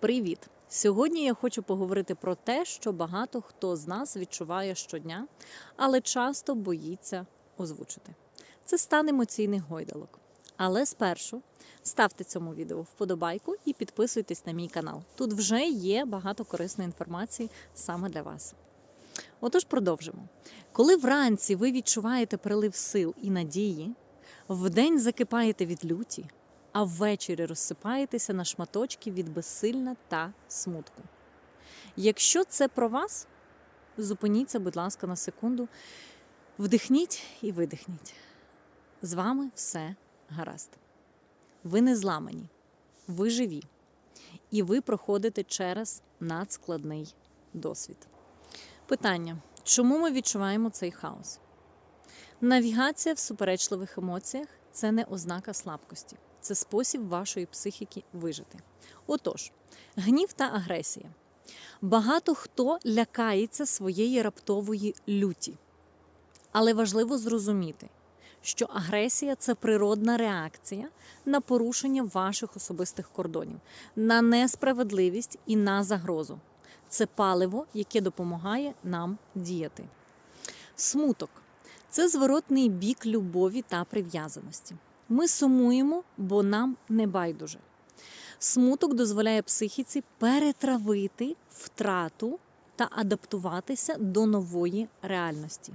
Привіт! Сьогодні я хочу поговорити про те, що багато хто з нас відчуває щодня, але часто боїться озвучити. Це стан емоційних гойдалок. Але спершу ставте цьому відео вподобайку і підписуйтесь на мій канал. Тут вже є багато корисної інформації саме для вас. Отож, продовжимо. Коли вранці ви відчуваєте прилив сил і надії, вдень закипаєте від люті, а ввечері розсипаєтеся на шматочки від безсилля та смутку. Якщо це про вас, зупиніться, будь ласка, на секунду, вдихніть і видихніть. З вами все гаразд. Ви не зламані, ви живі, і ви проходите через надскладний досвід. Питання: чому ми відчуваємо цей хаос? Навігація в суперечливих емоціях це не ознака слабкості, це спосіб вашої психіки вижити. Отож, гнів та агресія. Багато хто лякається своєї раптової люті. Але важливо зрозуміти, що агресія це природна реакція на порушення ваших особистих кордонів, на несправедливість і на загрозу. Це паливо, яке допомагає нам діяти. Смуток це зворотний бік любові та прив'язаності. Ми сумуємо, бо нам не байдуже. Смуток дозволяє психіці перетравити втрату та адаптуватися до нової реальності.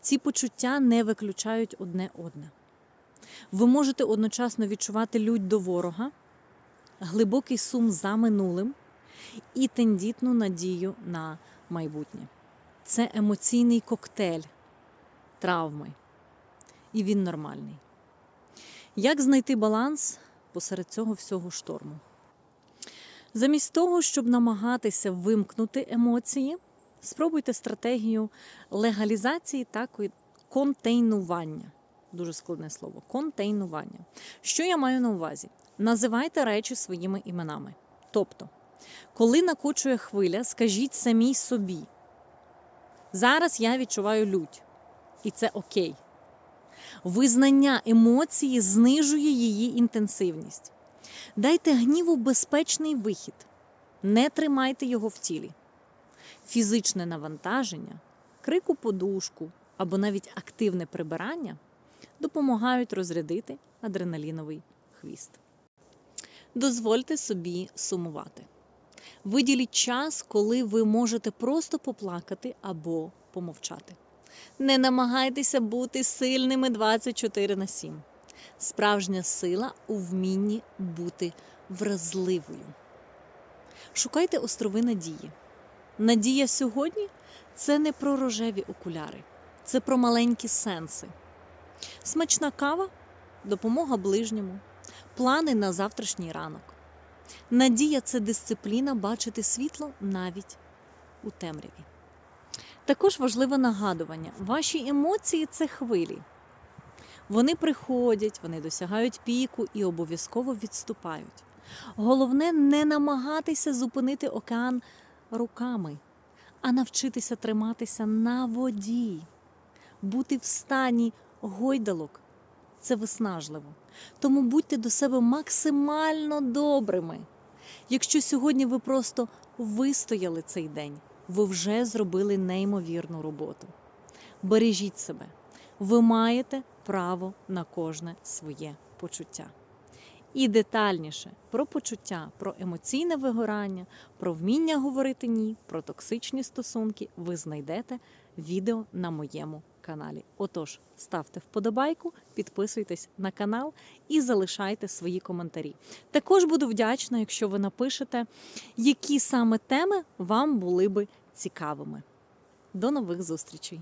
Ці почуття не виключають одне одне. Ви можете одночасно відчувати лють до ворога, глибокий сум за минулим і тендітну надію на майбутнє. Це емоційний коктейль травми, і він нормальний. Як знайти баланс посеред цього всього шторму? Замість того, щоб намагатися вимкнути емоції, спробуйте стратегію легалізації та контейнування. Дуже складне слово контейнування. Що я маю на увазі? Називайте речі своїми іменами. Тобто, коли накочує хвиля, скажіть самій собі. Зараз я відчуваю лють, і це окей. Визнання емоції знижує її інтенсивність. Дайте гніву безпечний вихід, не тримайте його в тілі. Фізичне навантаження, крик у подушку або навіть активне прибирання допомагають розрядити адреналіновий хвіст. Дозвольте собі сумувати. Виділіть час, коли ви можете просто поплакати або помовчати. Не намагайтеся бути сильними 24 на 7. Справжня сила у вмінні бути вразливою. Шукайте острови надії. Надія сьогодні це не про рожеві окуляри, це про маленькі сенси. Смачна кава, допомога ближньому, плани на завтрашній ранок. Надія це дисципліна бачити світло навіть у темряві. Також важливе нагадування: ваші емоції це хвилі. Вони приходять, вони досягають піку і обов'язково відступають. Головне не намагатися зупинити океан руками, а навчитися триматися на воді, бути в стані гойдалок це виснажливо. Тому будьте до себе максимально добрими. Якщо сьогодні ви просто вистояли цей день, ви вже зробили неймовірну роботу. Бережіть себе. Ви маєте право на кожне своє почуття. І детальніше про почуття, про емоційне вигорання, про вміння говорити ні, про токсичні стосунки ви знайдете відео на моєму каналі. Отож, ставте вподобайку, підписуйтесь на канал і залишайте свої коментарі. Також буду вдячна, якщо ви напишете, які саме теми вам були би цікавими. До нових зустрічей!